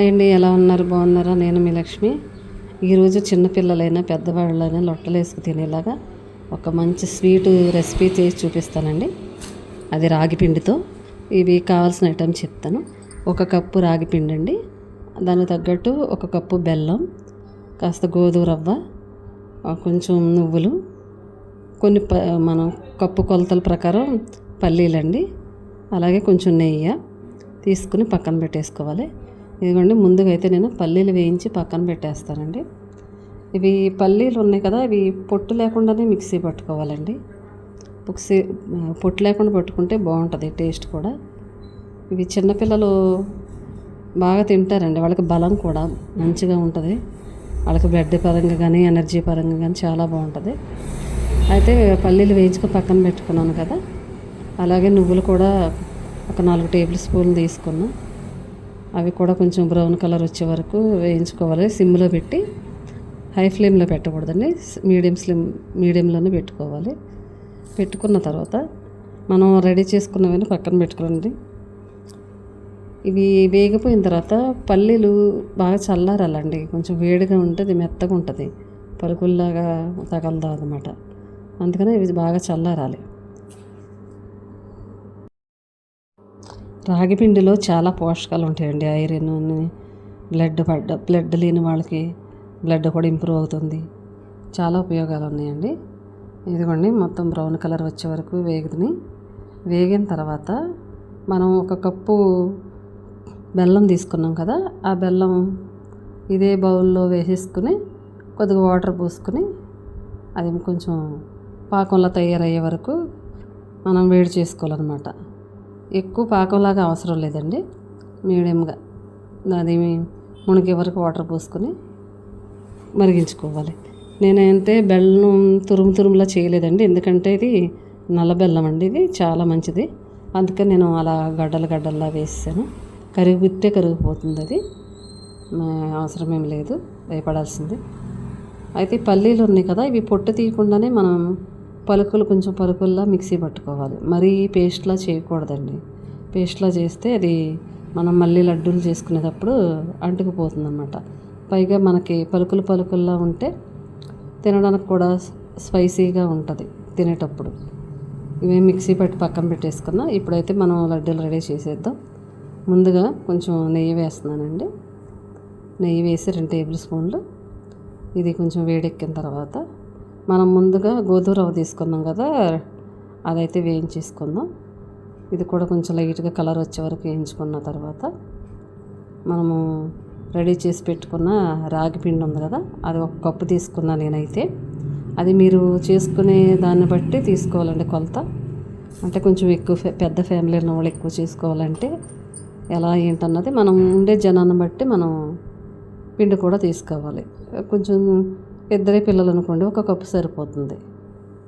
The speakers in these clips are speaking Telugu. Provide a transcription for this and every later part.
హాయ్ అండి ఎలా ఉన్నారు బాగున్నారా? నేను మీ లక్ష్మి. ఈరోజు చిన్నపిల్లలైనా పెద్దవాళ్ళైనా లొట్టలు వేసుకు తినేలాగా ఒక మంచి స్వీట్ రెసిపీ చేసి చూపిస్తానండి. అది రాగి పిండితో. ఇవి కావాల్సిన ఐటమ్ చెప్తాను. ఒక కప్పు రాగి పిండి అండి దానికి తగ్గట్టు ఒక కప్పు బెల్లం కాస్త గోధుమ రవ్వ కొంచెం నువ్వులు కొన్ని ప మనం కప్పు కొలతల ప్రకారం పల్లీలండి. అలాగే కొంచెం నెయ్యి తీసుకుని పక్కన పెట్టేసుకోవాలి. ఇదిగోండి ముందుగా అయితే నేను పల్లీలు వేయించి పక్కన పెట్టేస్తానండి. ఇవి పల్లీలు ఉన్నాయి కదా ఇవి పొట్టు లేకుండానే మిక్సీ పట్టుకోవాలండి. మిక్సీ పొట్టు లేకుండా పట్టుకుంటే బాగుంటుంది టేస్ట్ కూడా. ఇవి చిన్నపిల్లలు బాగా తింటారండి వాళ్ళకి బలం కూడా మంచిగా ఉంటుంది. వాళ్ళకి బ్లడ్ పరంగా కానీ ఎనర్జీ పరంగా కానీ చాలా బాగుంటుంది. అయితే పల్లీలు వేయించుకు పక్కన పెట్టుకున్నాను కదా అలాగే నువ్వులు కూడా ఒక నాలుగు టేబుల్ స్పూన్లు తీసుకున్నాను అవి కూడా కొంచెం బ్రౌన్ కలర్ వచ్చే వరకు వేయించుకోవాలి. సిమ్లో పెట్టి హై ఫ్లేమ్లో పెట్టకూడదండి. మీడియం స్లిమ్ మీడియంలోనే పెట్టుకోవాలి. పెట్టుకున్న తర్వాత మనం రెడీ చేసుకున్నవన్నీ పక్కన పెట్టుకోండి. ఇవి వేగిపోయిన తర్వాత పల్లీలు బాగా చల్లారాలండి. కొంచెం వేడిగా ఉంటుంది మెత్తగా ఉంటుంది. పలుకుల్లాగా తగలదా అనమాట అందుకనే ఇవి బాగా చల్లారాలి. రాగిపిండిలో చాలా పోషకాలు ఉంటాయండి ఐరన్ బ్లడ్ పడ్డ బ్లడ్ లేని వాళ్ళకి బ్లడ్ కూడా ఇంప్రూవ్ అవుతుంది. చాలా ఉపయోగాలు ఉన్నాయండి ఇదిగోండి మొత్తం బ్రౌన్ కలర్ వచ్చే వరకు వేగుని వేగిన తర్వాత మనం ఒక కప్పు బెల్లం తీసుకున్నాం కదా ఆ బెల్లం ఇదే బౌల్లో వేసేసుకుని కొద్దిగా వాటర్ పోసుకుని అది కొంచెం పాకంలో తయారయ్యే వరకు మనం వేడి చేసుకోవాలన్నమాట. ఎక్కువ పాకంలాగా అవసరం లేదండి. మీడియంగా అది మునిగే వరకు వాటర్ పోసుకొని మరిగించుకోవాలి. నేనైతే బెల్లం తురుము తురుములా చేయలేదండి. ఎందుకంటే ఇది నల్ల బెల్లం అండి ఇది చాలా మంచిది. అందుకే నేను అలా గడ్డలు గడ్డల్లా వేసాను కరిగితే కరిగిపోతుంది అది. అవసరం ఏం లేదు భయపడాల్సింది. అయితే పల్లీలు ఉన్నాయి కదా ఇవి పొట్టు తీయకుండానే మనం పలుకులు కొంచెం పలుకుల్లా మిక్సీ పట్టుకోవాలి. మరీ పేస్ట్లా చేయకూడదండి. పేస్ట్లా చేస్తే అది మనం మళ్ళీ లడ్డూలు చేసుకునేటప్పుడు అంటుకుపోతుందన్నమాట. పైగా మనకి పలుకులు పలుకుల్లా ఉంటే తినడానికి కూడా స్పైసీగా ఉంటుంది తినేటప్పుడు. ఇవే మిక్సీ పట్టి పక్కన పెట్టేసుకున్నా ఇప్పుడైతే మనం లడ్డూలు రెడీ చేసేద్దాం. ముందుగా కొంచెం నెయ్యి వేస్తున్నానండి. నెయ్యి వేసి రెండు టేబుల్ స్పూన్లు. ఇది కొంచెం వేడెక్కిన తర్వాత మనం ముందుగా గోధుమ రవ్వ తీసుకున్నాం కదా అదైతే వేయించేసుకుందాం. ఇది కూడా కొంచెం లైట్గా కలర్ వచ్చే వరకు వేయించుకున్న తర్వాత మనము రెడీ చేసి పెట్టుకున్న రాగి పిండి ఉంది కదా అది ఒక కప్పు తీసుకున్నా నేనైతే. అది మీరు చేసుకునే దాన్ని బట్టి తీసుకోవాలండి కొలత. అంటే కొంచెం ఎక్కువ ఫే- పెద్ద ఫ్యామిలీ ఉన్న వాళ్ళు ఎక్కువ చేసుకోవాలంటే ఎలా ఏంటన్నది మనం ఉండే జనాన్ని బట్టి మనం పిండి కూడా తీసుకోవాలి. కొంచెం ఇద్దరే పిల్లలు అనుకోండి ఒక కప్పు సరిపోతుంది.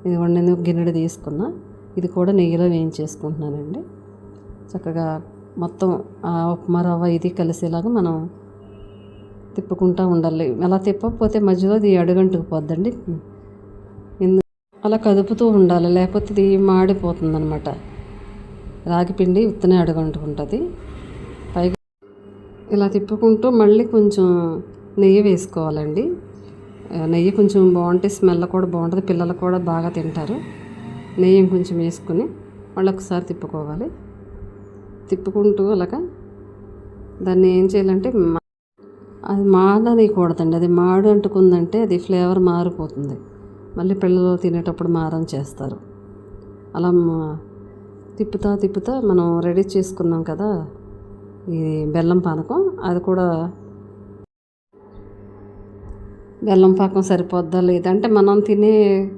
ఇదిగోండి నేను గిన్నెడు తీసుకున్నా. ఇది కూడా నెయ్యిలో వేయించేసుకుంటున్నానండి. చక్కగా మొత్తం ఆ ఉప్మా రవ్వ ఇది కలిసేలాగా మనం తిప్పుకుంటూ ఉండాలి. అలా తిప్పకపోతే మధ్యలో ఇది అడుగంటుకు పోద్దండి. ఎందు అలా కదుపుతూ ఉండాలి. లేకపోతే ఇది మాడిపోతుంది అనమాట రాగిపిండి ఉత్తనే అడుగంటుకుంటుంది. పైగా ఇలా తిప్పుకుంటూ మళ్ళీ కొంచెం నెయ్యి వేసుకోవాలండి. నెయ్యి కొంచెం బాగుంటే స్మెల్ కూడా బాగుంటుంది పిల్లలు కూడా బాగా తింటారు. నెయ్యి కొంచెం వేసుకుని మళ్ళీ ఒకసారి తిప్పుకోవాలి. తిప్పుకుంటూ అలాగా దాన్ని ఏం చేయాలంటే మా- అది మాడనీయకూడదండి అది మాడు అంటుకుందంటే అది ఫ్లేవర్ మారిపోతుంది. మళ్ళీ పిల్లలు తినేటప్పుడు మారం చేస్తారు. అలా మా- తిప్పుతా తిప్పుతా మనం రెడీ చేసుకున్నాం కదా ఈ బెల్లం పానకం. అది కూడా బెల్లం పాకం సరిపోద్దా లేదంటే మనం తినే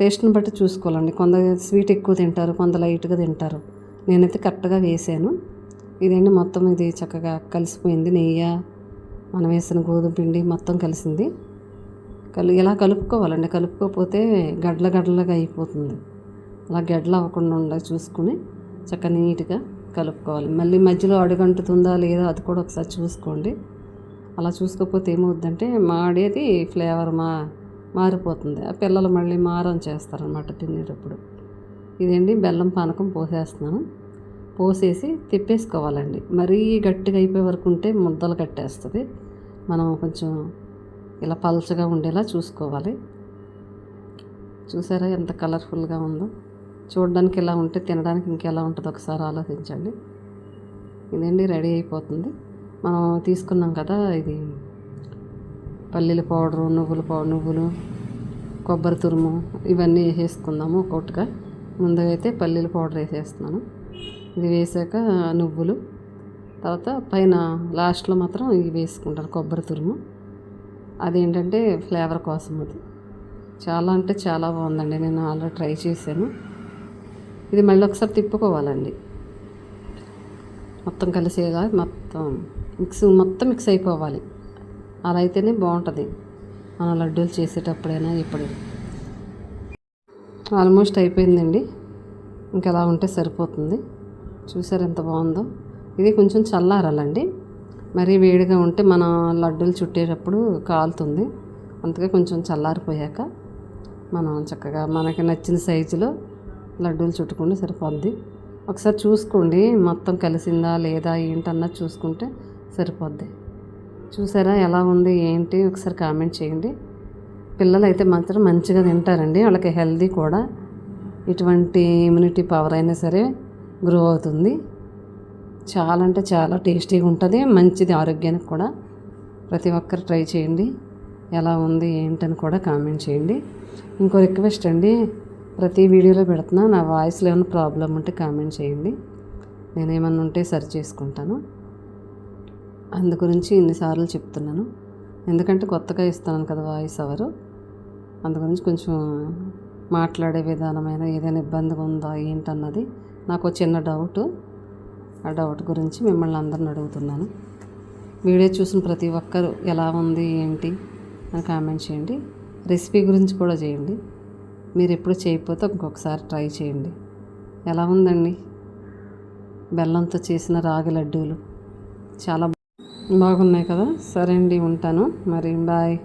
టేస్ట్ని బట్టి చూసుకోవాలండి. కొందరు స్వీట్ ఎక్కువ తింటారు కొందరు లైట్గా తింటారు. నేనైతే కరెక్ట్గా వేసాను. ఇదేంటి మొత్తం ఇది చక్కగా కలిసిపోయింది. నెయ్యి మనం వేసిన గోధుమ పిండి మొత్తం కలిసింది. కలు ఇలా కలుపుకోవాలండి. కలుపుకోకపోతే గడ్ల గడ్లగా అయిపోతుంది. అలా గడ్డలు అవ్వకుండా ఉండ చూసుకుని చక్కగా నీట్గా కలుపుకోవాలి. మళ్ళీ మధ్యలో అడుగంటుతుందా లేదా అది కూడా ఒకసారి చూసుకోండి. అలా చూసుకోకపోతే ఏమవుద్దంటే మాడేది ఫ్లేవర్ మా మారిపోతుంది. ఆ పిల్లలు మళ్ళీ మారం చేస్తారనమాట తినేటప్పుడు. ఇదండి బెల్లం పానకం పోసేస్తున్నాను. పోసేసి తిప్పేసుకోవాలండి. మరీ గట్టిగా అయిపోయే వరకు ఉంటే ముద్దలు కట్టేస్తుంది. మనం కొంచెం ఇలా పల్చగా ఉండేలా చూసుకోవాలి. చూసారా ఎంత కలర్ఫుల్గా ఉందో. చూడడానికి ఎలా ఉంటే తినడానికి ఇంకెలా ఉంటుందో ఒకసారి ఆలోచించండి. ఇదండి రెడీ అయిపోతుంది. మనం తీసుకున్నాం కదా ఇది పల్లీల పౌడరు నువ్వుల పౌ నువ్వులు కొబ్బరి తురుము ఇవన్నీ వేసేసుకుందాము ఒక్కొక్కటిగా. ముందుగా అయితే పల్లీల పౌడర్ వేసేస్తున్నాను. ఇది వేసాక నువ్వులు తర్వాత పైన లాస్ట్లో మాత్రం ఇవి వేసుకుంటాను కొబ్బరి తురుము. అదేంటంటే ఫ్లేవర్ కోసం అది. చాలా అంటే చాలా బాగుందండి నేను ఆల్రెడీ ట్రై చేశాను. ఇది మళ్ళీ ఒకసారి తిప్పుకోవాలండి. మొత్తం కలిసేలా మొత్తం మిక్స్ మొత్తం మిక్స్ అయిపోవాలి. అలా అయితేనే బాగుంటుంది. మనం లడ్డూలు చేసేటప్పుడైనా ఇప్పుడు ఆల్మోస్ట్ అయిపోయిందండి. ఇంకా అలా ఉంటే సరిపోతుంది. చూసారు ఎంత బాగుందో. ఇది కొంచెం చల్లారాలండి. మరీ వేడిగా ఉంటే మన లడ్డూలు చుట్టేటప్పుడు కాలుతుంది. అందుకే కొంచెం చల్లారిపోయాక మనం చక్కగా మనకి నచ్చిన సైజులో లడ్డూలు చుట్టుకుంటే సరిపోద్ది. ఒకసారి చూసుకోండి మొత్తం కలిసిందా లేదా ఏంటన్నది చూసుకుంటే సరిపోద్ది. చూసారా ఎలా ఉంది ఏంటి? ఒకసారి కామెంట్ చేయండి. పిల్లలు అయితే మాత్రం మంచిగా తింటారండి వాళ్ళకి హెల్దీ కూడా. ఇటువంటి ఇమ్యూనిటీ పవర్ అయినా సరే గ్రో అవుతుంది. చాలా అంటే చాలా టేస్టీగా ఉంటుంది మంచిది ఆరోగ్యానికి కూడా. ప్రతి ఒక్కరు ట్రై చేయండి ఎలా ఉంది ఏంటని కూడా కామెంట్ చేయండి. ఇంకో రిక్వెస్ట్ అండి ప్రతి వీడియోలో పెడుతున్నా నా వాయిస్లో ఏమైనా ప్రాబ్లం ఉంటే కామెంట్ చేయండి. నేను ఏమన్నా ఉంటే సరి చేసుకుంటాను. అందు గురించి ఇన్నిసార్లు చెప్తున్నాను. ఎందుకంటే కొత్తగా ఇస్తున్నాను కదా వాయిస్ అవరు అందు గురించి కొంచెం మాట్లాడే విధానమైన ఏదైనా ఇబ్బందిగా ఉందా ఏంటన్నది నాకు చిన్న డౌట్. ఆ డౌట్ గురించి మిమ్మల్ని అందరిని అడుగుతున్నాను. వీడియో చూసిన ప్రతి ఒక్కరు ఎలా ఉంది ఏంటి అని కామెంట్ చేయండి. రెసిపీ గురించి కూడా చేయండి. మీరు ఎప్పుడు చేయకపోతే ఇంకొకసారి ట్రై చేయండి. ఎలా ఉందండి? బెల్లంతో చేసిన రాగి లడ్డూలు చాలా బాగున్నాయి కదా? సరే అండి ఉంటాను. మరి బాయ్.